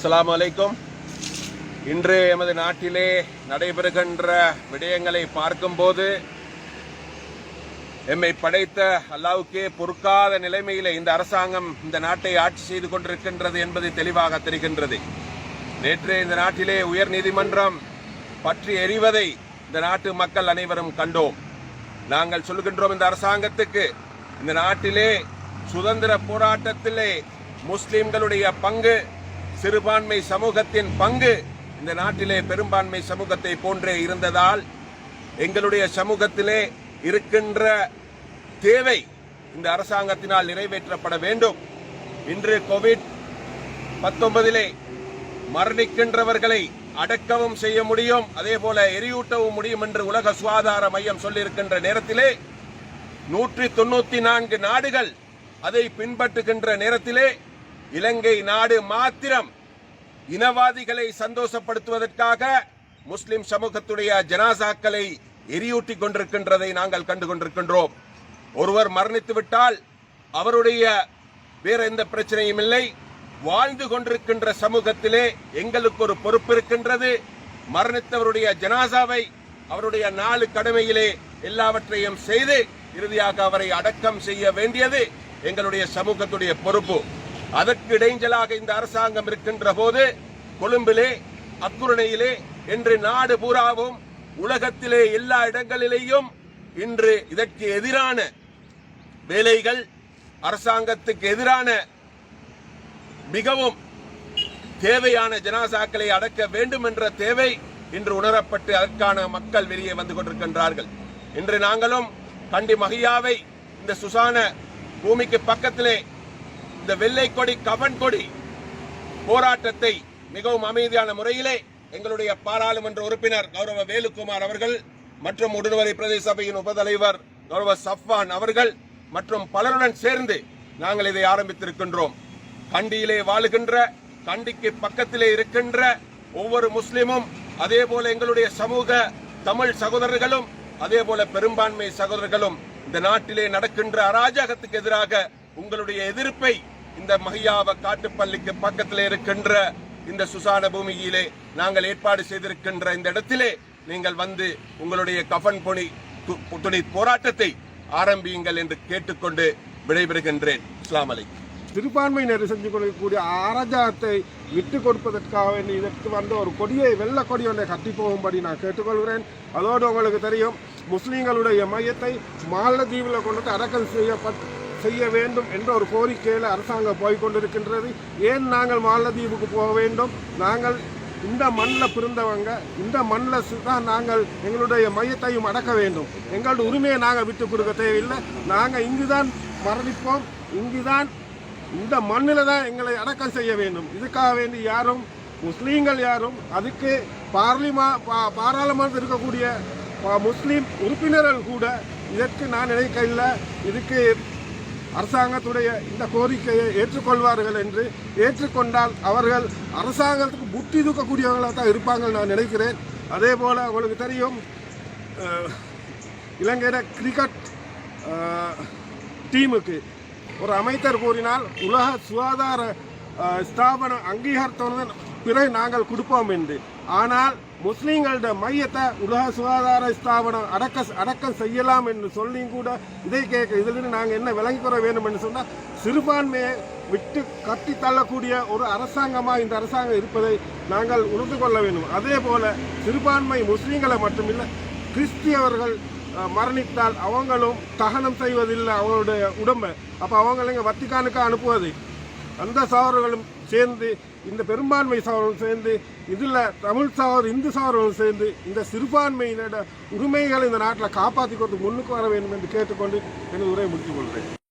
அஸ்லாம் அலைக்கும். இன்று எமது நாட்டிலே நடைபெறுகின்ற விடயங்களை பார்க்கும்போது எம்மை படைத்த அல்லாவுக்கே பொறுக்காத நிலைமையில் இந்த அரசாங்கம் இந்த நாட்டை ஆட்சி செய்து கொண்டிருக்கின்றது என்பது தெளிவாக தெரிகின்றது. நேற்று இந்த நாட்டிலே உயர் நீதிமன்றம் பற்றி எறிவதை இந்த நாட்டு மக்கள் அனைவரும் கண்டோம். நாங்கள் சொல்கின்றோம் இந்த அரசாங்கத்துக்கு இந்த நாட்டிலே சுதந்திர போராட்டத்திலே முஸ்லிம்களுடைய பங்கு சிறுபான்மை சமூகத்தின் பங்கு இந்த நாட்டிலே பெரும்பான்மை சமூகத்தை போன்றே இருந்ததால் எங்களுடைய சமூகத்திலே இருக்கின்ற தேவை இந்த அரசாங்கத்தினால் நிறைவேற்றப்பட வேண்டும். இன்று கோவிட் பத்தொன்பதிலே மரணிக்கின்றவர்களை அடக்கவும் செய்ய முடியும் அதே போல எரியூட்டவும் முடியும் என்று உலக சுகாதார மையம் சொல்லியிருக்கின்ற நேரத்திலே நூற்றி தொண்ணூத்தி நான்கு நாடுகள் அதை பின்பற்றுகின்ற நேரத்திலே இலங்கை நாடு மாத்திரம் இனவாதிகளை சந்தோஷப்படுத்துவதற்காக முஸ்லிம் சமூகத்துடைய ஜனாசாக்களை எரியூட்டி கொண்டிருக்கின்றதை நாங்கள் கண்டு கொண்டிருக்கின்றோம் ஒருவர் மரணித்து விட்டால் அவருடைய வேற எந்த பிரச்சனையும் இல்லை. வாழ்ந்து கொண்டிருக்கின்ற சமூகத்திலே எங்களுக்கு ஒரு பொறுப்பு இருக்கின்றது. மரணித்தவருடைய ஜனாசாவை அவருடைய நாலு கடமையிலே எல்லாவற்றையும் செய்து இறுதியாக அவரை அடக்கம் செய்ய வேண்டியது எங்களுடைய சமூகத்துடைய பொறுப்பு. அதற்கு இடைஞ்சலாக இந்த அரசாங்கம் இருக்கின்ற போது கொழும்பிலே அக்குரணையிலே இன்று நாடு பூராவும் உலகத்திலே எல்லா இடங்களிலேயும் இன்று இதற்கு எதிரான வேலைகள் அரசாங்கத்துக்கு எதிரான மிகவும் தேவையான ஜனாசாக்களை அடக்க வேண்டும் என்ற தேவை இன்று உணரப்பட்டு அதற்கான மக்கள் வெளியே வந்து கொண்டிருக்கின்றார்கள். இன்று நாங்களும் கண்டி மகியாவை இந்த சுசான பூமிக்கு பக்கத்திலே இந்த வெள்ளை கொடி கவன் கொடி போராட்டத்தை மிகவும் அமைதியான முறையிலே எங்களுடைய பாராளுமன்ற உறுப்பினர் கௌரவ வேலுக்குமார் அவர்கள் மற்றும் உடுதுறை பிரதேச சபையின் உபதலைவர் கௌரவ சஃப்வான் அவர்கள் மற்றும் பலருடன் சேர்ந்து நாங்கள் இதை ஆரம்பித்திருக்கின்றோம். கண்டியிலே வாழுகின்ற கண்டிக்கு பக்கத்திலே இருக்கின்ற ஒவ்வொரு முஸ்லிமும் அதே போல எங்களுடைய சமூக தமிழ் சகோதரர்களும் அதே போல பெரும்பான்மை சகோதரர்களும் இந்த நாட்டிலே நடக்கின்ற அராஜகத்துக்கு எதிராக உங்களுடைய எதிர்ப்பை இந்த மகியாவ காட்டுப்பள்ளிக்கு பக்கத்திலே இருக்கின்ற இந்த சுசான பூமியிலே நாங்கள் ஏற்பாடு செய்திருக்கின்ற இந்த இடத்திலே நீங்கள் வந்து உங்களுடைய கஃபன் பொனி துணி போராட்டத்தை ஆரம்பியுங்கள் என்று கேட்டுக்கொண்டு விடைபெறுகின்றேன். இஸ்லாம் அலைக்கும். சிறுபான்மையினர் செஞ்சு கொள்ளக்கூடிய அராஜகத்தை விட்டு கொடுப்பதற்காக இதற்கு வந்து ஒரு கொடியை வெள்ள கொடி ஒன்றை கட்டி போகும்படி நான் கேட்டுக்கொள்கிறேன். அதோடு உங்களுக்கு தெரியும் முஸ்லீம்களுடைய மையத்தை மாலத்தீவில் கொண்டு வந்து அடக்கம் செய்ய வேண்டும் என்ற ஒரு கோரிக்கையில் அரசாங்கம் போய்கொண்டிருக்கின்றது. ஏன் நாங்கள் மாலத்தீவுக்கு போக வேண்டும்? நாங்கள் இந்த மண்ணில் பிறந்தவங்க இந்த மண்ணில் தான் நாங்கள் எங்களுடைய மையத்தையும் அடக்க வேண்டும். எங்களுடைய உரிமையை நாங்கள் விட்டு கொடுக்க தேவையில்லை. நாங்கள் இங்கு தான் மரணிப்போம். இங்கு தான் இந்த மண்ணில் தான் எங்களை அடக்கம் செய்ய வேண்டும். இதுக்காக வேண்டி யாரும் முஸ்லீம்கள் யாரும் அதுக்கு பார்லிமா பா- பாராளுமன்றத்தில் இருக்கக்கூடிய முஸ்லீம் உறுப்பினர்கள் கூட இதற்கு நான் நினைக்கவில்லை இதுக்கு அரசாங்கத்துடைய இந்த கோரிக்கையை ஏற்றுக்கொள்வார்கள் என்று ஏற்றுக்கொண்டால் அவர்கள் அரசாங்கத்துக்கு புத்தி தூக்கக்கூடியவர்களாக தான் இருப்பாங்க நான் நினைக்கிறேன். அதே போல் உங்களுக்கு தெரியும் இலங்கையில் கிரிக்கெட் டீமுக்கு ஒரு அமைச்சர் கூறினால் உலக சுகாதார ஸ்தாபன அங்கீகாரத்தோடு பிறகு நாங்கள் கொடுப்போம் என்று. ஆனால் முஸ்லீம்களோட மையத்தை உலக சுகாதார ஸ்தாபனம் அடக்க அடக்கம் செய்யலாம் என்று சொல்லியும் கூட இதை கேட்க இதிலிருந்து நாங்கள் என்ன விலங்கி கொள்ள வேண்டும் என்று சொன்னால் சிறுபான்மையை விட்டு கட்டி தள்ளக்கூடிய ஒரு அரசாங்கமாக இந்த அரசாங்கம் இருப்பதை நாங்கள் உணர்ந்து கொள்ள வேண்டும். அதே போல சிறுபான்மை முஸ்லீம்களை மட்டுமில்லை கிறிஸ்தியவர்கள் மரணித்தால் அவங்களும் தகனம் செய்வதில்லை அவங்களுடைய உடம்பை. அப்போ அவங்களை இங்கே வத்திக்கானுக்கு அனுப்புவது. அந்த சகோதரர்களும் சேர்ந்து இந்த பெரும்பான்மை சகோதரர்களும் சேர்ந்து இதில் தமிழ் சகோதரர் இந்து சகோதரர்களும் சேர்ந்து இந்த சிறுபான்மையினோட உரிமைகளை இந்த நாட்டில் காப்பாற்றிக் கொண்டு முன்னுக்கு வர வேண்டும் என்று கேட்டுக்கொண்டு எனது உரையை முடித்துக் கொள்கிறேன்.